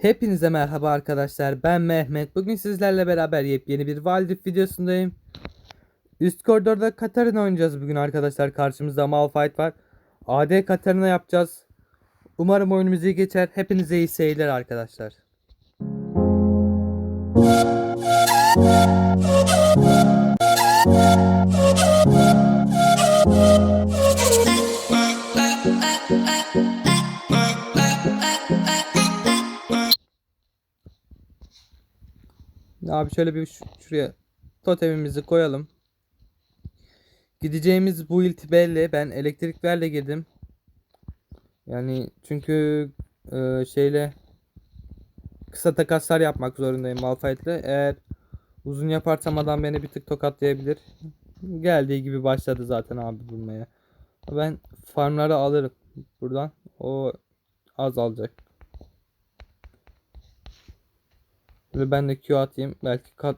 Hepinize merhaba arkadaşlar. Ben Mehmet. Bugün sizlerle beraber yepyeni bir Wild Rift videosundayım. Üst koridorda Katarina oynayacağız bugün arkadaşlar. Karşımızda Malphite var. AD Katarina yapacağız. Umarım oyunumuz iyi geçer. Hepinize iyi seyirler arkadaşlar. Abi şöyle bir şu- şuraya totemimizi koyalım. Gideceğimiz bu ilti belli. Ben elektriklerle girdim. Yani çünkü e, şeyle kısa takaslar yapmak zorundayım Malphite'le. Eğer uzun yaparsam adam beni bir tık tokatlayabilir. Geldiği gibi başladı zaten abi vurmaya. Ben farmları alırım buradan. O az Ve ben de Q atayım. Belki kal-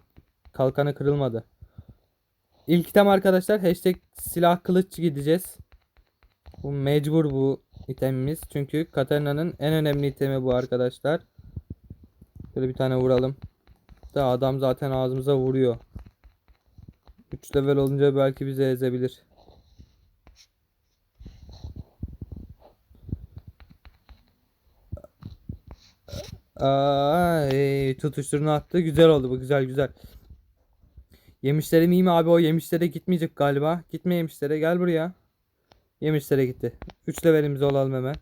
kalkanı kırılmadı. İlk item arkadaşlar hashtag silah kılıç gideceğiz. Bu mecbur bu itemimiz. Çünkü Katarina'nın en önemli itemi bu arkadaşlar. Böyle bir tane vuralım. Da adam zaten ağzımıza vuruyor. 3 level olunca belki bizi ezebilir. Ay, tutuşturunu attı. Güzel oldu bu. Güzel güzel. Yemişlerim iyi mi abi? O yemişlere gitmeyecek galiba. Gitme yemişlere. Gel buraya. Yemişlere gitti. 3 levelimiz olalım hemen.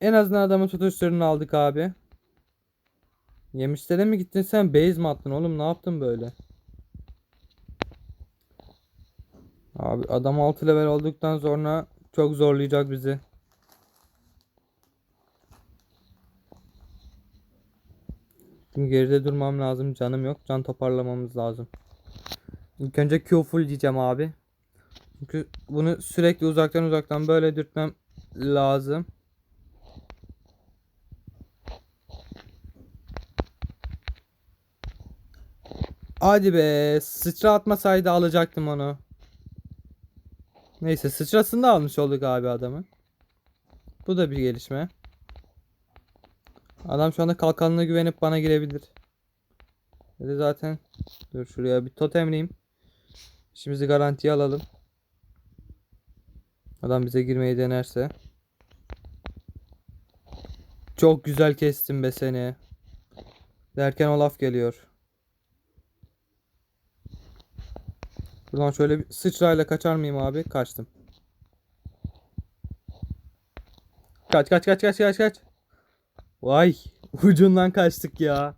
En azından adamın tutuşturunu aldık abi. Yemişlere mi gittin sen? Base mi attın oğlum? Ne yaptın böyle? Abi adam 6 level olduktan sonra çok zorlayacak bizi. Şimdi geride durmam lazım. Canım yok. Can toparlamamız lazım. İlk önce Q full diyeceğim abi. Çünkü bunu sürekli uzaktan uzaktan böyle dürtmem lazım. Hadi be. Sıçra atmasaydı alacaktım onu. Neyse sıçrasını da almış olduk abi adamı. Bu da bir gelişme. Adam şu anda kalkanına güvenip bana girebilir. Dedi zaten. Dur şuraya bir totemleyeyim. İşimizi garantiye alalım. Adam bize girmeyi denerse. Çok güzel kestim be seni. Derken Olaf geliyor. Buradan şöyle bir sıçrayla kaçar mıyım abi? Kaçtım. Kaç kaç kaç kaç kaç kaç. Vay ucundan kaçtık ya.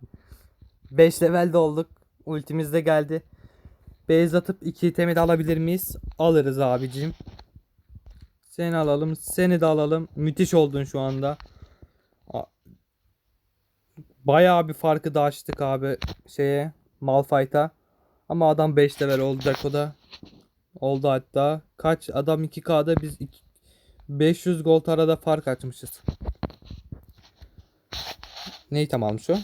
5 levelde olduk. Ultimiz de geldi. Base atıp 2 itemi de alabilir miyiz? Alırız abicim. Seni alalım. Seni de alalım. Müthiş oldun şu anda. Bayağı bir farkı da açtık abi şeye Malphite'a. Ama adam 5 level olacak o da. Oldu hatta. Kaç? Adam 2K'da biz iki- 500 gold arada fark açmışız. Ne item almış o?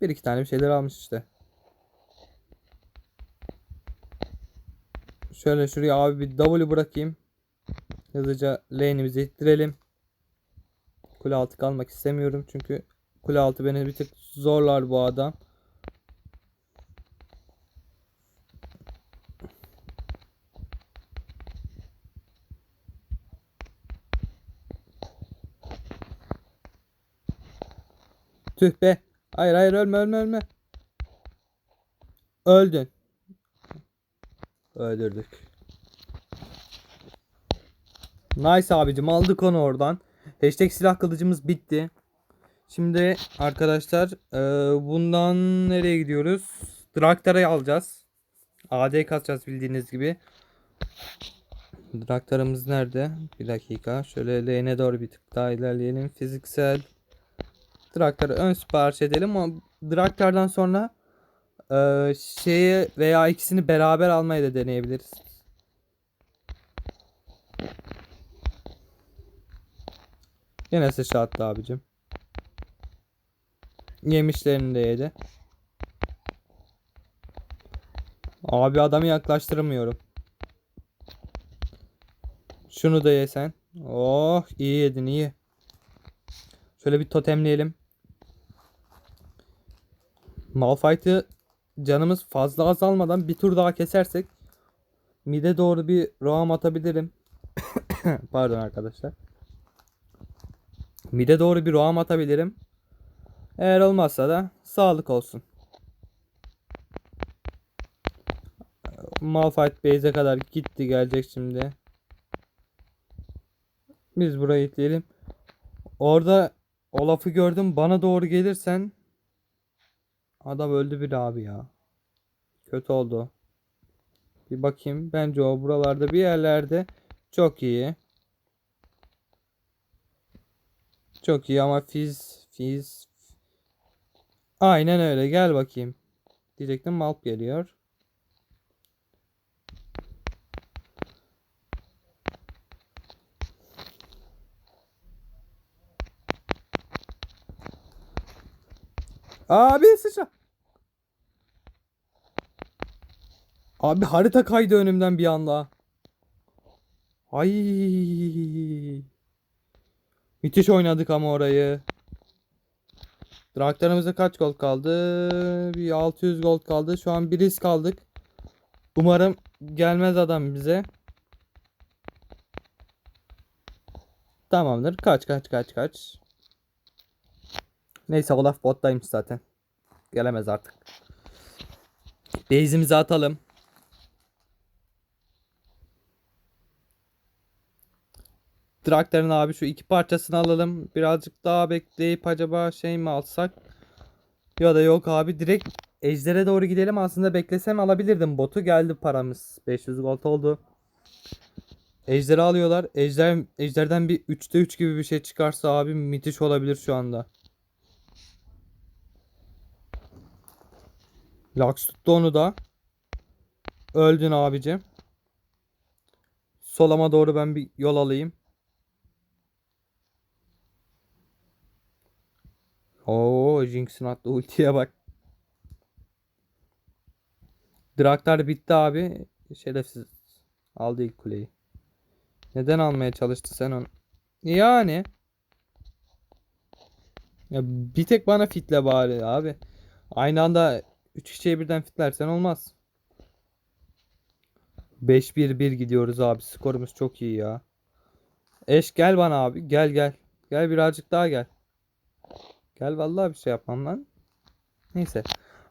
Bir iki tane bir şeyler almış işte. Şöyle şuraya abi bir W bırakayım. Hızlıca lane'imizi ittirelim. Kule altı kalmak istemiyorum çünkü kule altı beni bir tık zorlar bu adam. Tüh be. Hayır hayır ölme ölme ölme. Öldün. Öldürdük. Nice abicim aldık onu oradan. Hashtag silah kılıcımız bitti. Şimdi arkadaşlar eee, bundan nereye gidiyoruz? Draktar'ı alacağız. AD kasacağız bildiğiniz gibi. Draktar'ımız nerede? Bir dakika. Şöyle lane'e doğru bir tık daha ilerleyelim. Fiziksel Draktar'ı ön sipariş edelim ama Draktar'dan sonra eee şeye veya ikisini beraber almayı da deneyebiliriz. Yine sıçra attı abicim. Yemişlerini de yedi. Abi adamı yaklaştıramıyorum. Şunu da yesen. Oh iyi yedin iyi. Şöyle bir totemleyelim. Malphite'ı canımız fazla azalmadan bir tur daha kesersek mide doğru bir roam atabilirim. Pardon arkadaşlar. Mide doğru bir roam atabilirim. Eğer olmazsa da sağlık olsun. Malphite base'e kadar gitti gelecek şimdi. Biz burayı itleyelim. Orada Olaf'ı gördüm. Bana doğru gelirsen adam öldü bir abi ya. Kötü oldu. Bir bakayım. Bence o buralarda bir yerlerde çok iyi. Çok iyi ama fiz fiz Aynen öyle. Gel bakayım. Diyecektim Malp geliyor. Abi sıçra. Abi harita kaydı önümden bir anda. Ay. Müthiş oynadık ama orayı. Traktörümüzde kaç gold kaldı? Bir 600 gold kaldı. Şu an bir risk aldık. Umarım gelmez adam bize. Tamamdır. Kaç kaç kaç kaç. Neyse Olaf bottaymış zaten. Gelemez artık. Base'imizi atalım. Traktörün abi şu iki parçasını alalım. Birazcık daha bekleyip acaba şey mi alsak? Ya da yok abi direkt Ejder'e doğru gidelim. Aslında beklesem alabilirdim botu. Geldi paramız. 500 gold oldu. Ejder'i alıyorlar. Ejder, Ejder'den bir 3'te 3 gibi bir şey çıkarsa abi müthiş olabilir şu anda. Lux tuttu onu da. Öldün abicim. Solama doğru ben bir yol alayım. Oo Jinx'in attığı ultiye bak. Draktar bitti abi. Şerefsiz. Aldı ilk kuleyi. Neden almaya çalıştı sen onu? Yani. Ya bir tek bana fitle bari abi. Aynı anda 3 kişiye birden fitlersen olmaz. 5-1-1 gidiyoruz abi. Skorumuz çok iyi ya. Eş gel bana abi. Gel gel. Gel birazcık daha gel. Gel vallahi bir şey yapmam lan. Neyse.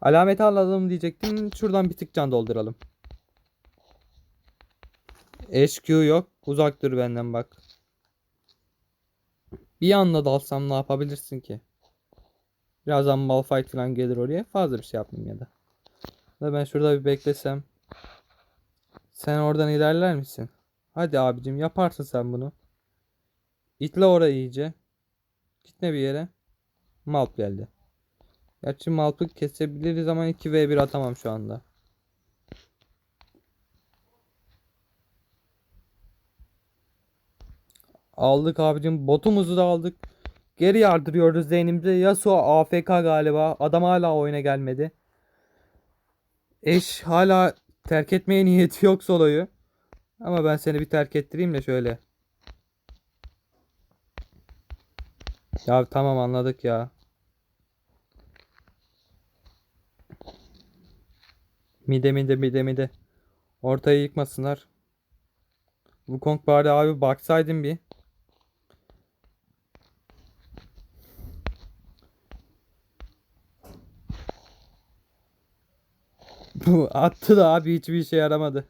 Alameti alalım diyecektim. Şuradan bir tık can dolduralım. HQ yok. Uzak dur benden bak. Bir anda dalsam ne yapabilirsin ki? Birazdan Malphite falan gelir oraya. Fazla bir şey yapmayayım ya da. Da ben şurada bir beklesem. Sen oradan ilerler misin? Hadi abicim yaparsın sen bunu. İtle orayı iyice. Gitme bir yere. Malp geldi. Gerçi Malp'ı kesebiliriz ama 2v1 atamam şu anda. Aldık abicim. Botumuzu da aldık. Geri yardırıyoruz zeynimize. Yasuo AFK galiba. Adam hala oyuna gelmedi. Eş hala terk etmeye niyeti yok soloyu. Ama ben seni bir terk ettireyim de şöyle. Ya tamam anladık ya. Mide mide mide mide. Ortayı yıkmasınlar. Wukong bari abi baksaydın bir. Bu attı da abi hiçbir işe yaramadı.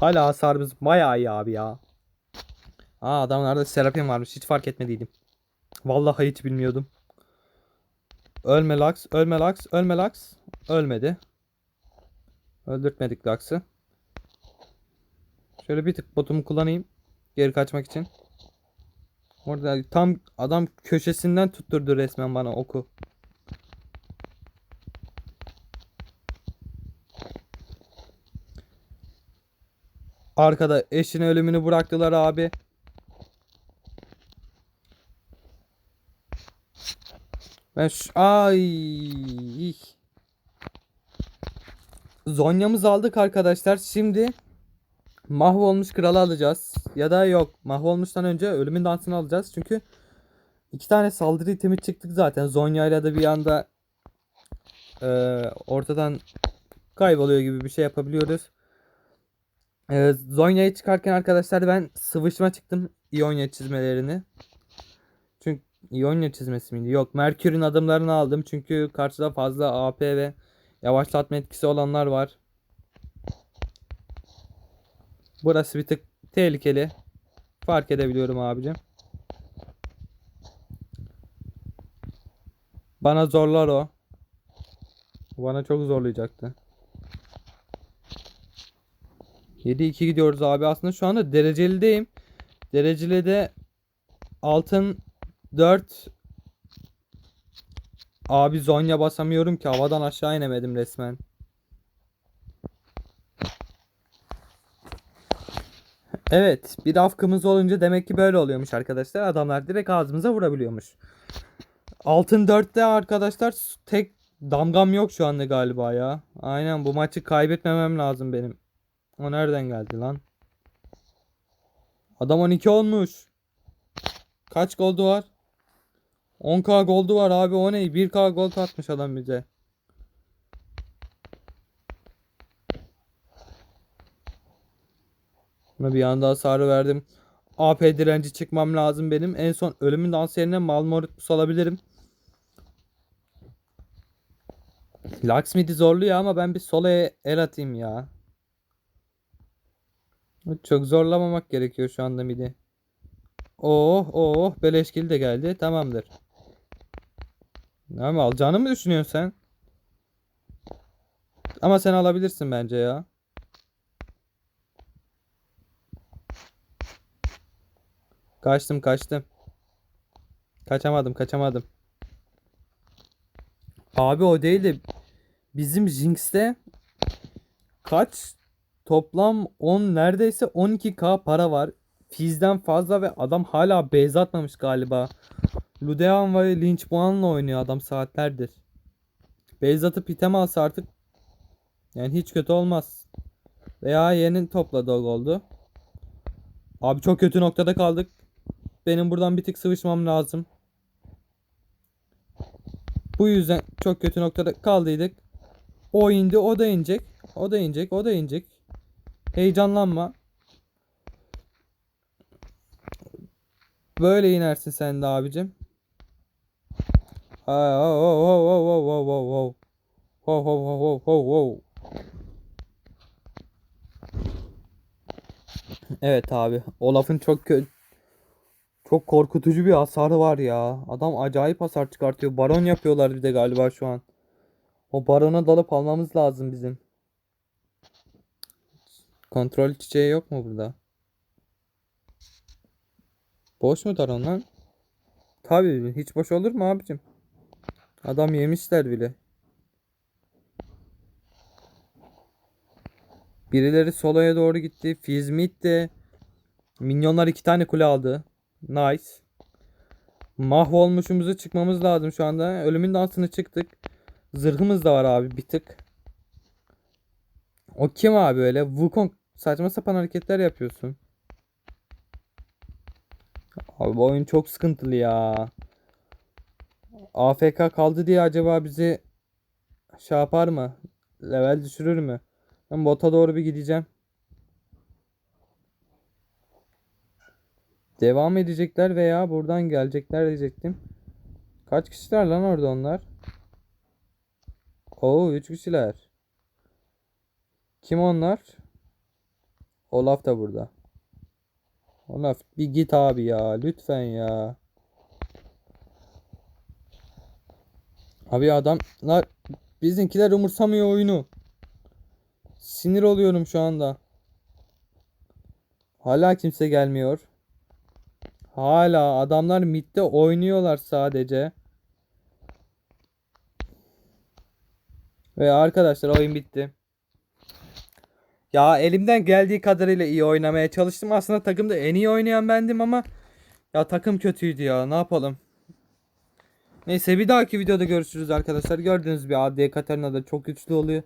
Hala hasarımız bayağı iyi abi ya. Aa adamlarda Serapin varmış. Hiç fark etmediydim. Vallahi hiç bilmiyordum. Ölme Lux, ölme Lux, ölme Lux. Ölmedi. Öldürtmedik Lux'ı. Şöyle bir tık botumu kullanayım. Geri kaçmak için. Orada tam adam köşesinden tutturdu resmen bana oku. Arkada eşin ölümünü bıraktılar abi. Ben şu... Ay. Zonya'mızı aldık arkadaşlar. Şimdi mahvolmuş kralı alacağız. Ya da yok. Mahvolmuştan önce ölümün dansını alacağız. Çünkü iki tane saldırı itemi çıktık zaten. Zonya ile de bir anda e, ortadan kayboluyor gibi bir şey yapabiliyoruz. E, Zonya'ya çıkarken arkadaşlar ben sıvışma çıktım. İonya çizmelerini. Çünkü İonya çizmesi miydi? Yok. Merkür'ün adımlarını aldım. Çünkü karşıda fazla AP ve yavaşlatma etkisi olanlar var. Burası bir tık tehlikeli. Fark edebiliyorum abicim. Bana zorlar o. Bana çok zorlayacaktı. 7-2 gidiyoruz abi. Aslında şu anda derecelideyim. Dereceli de altın 4 Abi Zonya basamıyorum ki havadan aşağı inemedim resmen. Evet, bir afkımız olunca demek ki böyle oluyormuş arkadaşlar. Adamlar direkt ağzımıza vurabiliyormuş. Altın 4'te arkadaşlar tek damgam yok şu anda galiba ya. Aynen bu maçı kaybetmemem lazım benim. O nereden geldi lan? Adam 12 olmuş. Kaç goldu var? 10k goldu var abi o ne? 1k gol atmış adam bize. Buna bir anda hasarı verdim. AP direnci çıkmam lazım benim. En son ölümün dansı yerine Malmortus alabilirim. Luxmith'i zorluyor ama ben bir solaya el atayım ya. Çok zorlamamak gerekiyor şu anda midi. Oh oh beleşkil de geldi. Tamamdır. Ama alacağını mı düşünüyorsun sen? Ama sen alabilirsin bence ya. Kaçtım kaçtım. Kaçamadım kaçamadım. Abi o değil de bizim Jinx'te kaç toplam 10 neredeyse 12k para var. Fizz'den fazla ve adam hala base atmamış galiba. Ludean ve Lynch puanla oynuyor adam saatlerdir. Base atıp item alsa artık yani hiç kötü olmaz. Veya yeni topladı o goldu. Abi çok kötü noktada kaldık. Benim buradan bir tık sıvışmam lazım. Bu yüzden çok kötü noktada kaldıydık. O indi, o da inecek. O da inecek, o da inecek. Heyecanlanma. Böyle inersin sen de abicim. Oh, oh, oh, oh, oh, oh, oh. Oh, oh, oh, oh, oh, oh. Evet abi. Olaf'ın çok kö çok korkutucu bir hasarı var ya. Adam acayip hasar çıkartıyor. Baron yapıyorlar bir de galiba şu an. O barona dalıp almamız lazım bizim. Kontrol çiçeği yok mu burada? Boş mu Daron lan? Tabii hiç boş olur mu abicim? Adam yemişler bile. Birileri soloya doğru gitti. Fizmit de minyonlar iki tane kule aldı. Nice. Mahvolmuşumuzu çıkmamız lazım şu anda. Ölümün dansını çıktık. Zırhımız da var abi bir tık. O kim abi öyle? Wukong saçma sapan hareketler yapıyorsun. Abi bu oyun çok sıkıntılı ya. AFK kaldı diye acaba bizi şey yapar mı? Level düşürür mü? Ben bota doğru bir gideceğim. Devam edecekler veya buradan gelecekler diyecektim. Kaç kişiler lan orada onlar? Oo 3 kişiler. Kim onlar? Olaf da burada. Olaf bir git abi ya lütfen ya. Abi adamlar bizimkiler umursamıyor oyunu. Sinir oluyorum şu anda. Hala kimse gelmiyor. Hala adamlar midde oynuyorlar sadece. Ve arkadaşlar oyun bitti. Ya elimden geldiği kadarıyla iyi oynamaya çalıştım. Aslında takımda en iyi oynayan bendim ama ya takım kötüydü ya. Ne yapalım? Neyse bir dahaki videoda görüşürüz arkadaşlar. Gördüğünüz bir AD Katarina da çok güçlü oluyor.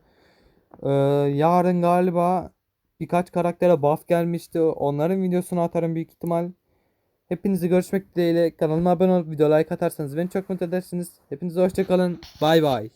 Ee, yarın galiba birkaç karaktere buff gelmişti. Onların videosunu atarım büyük ihtimal. Hepinizi görüşmek dileğiyle. Kanalıma abone olup video like atarsanız beni çok mutlu edersiniz. Hepinize hoşçakalın. Bay bay.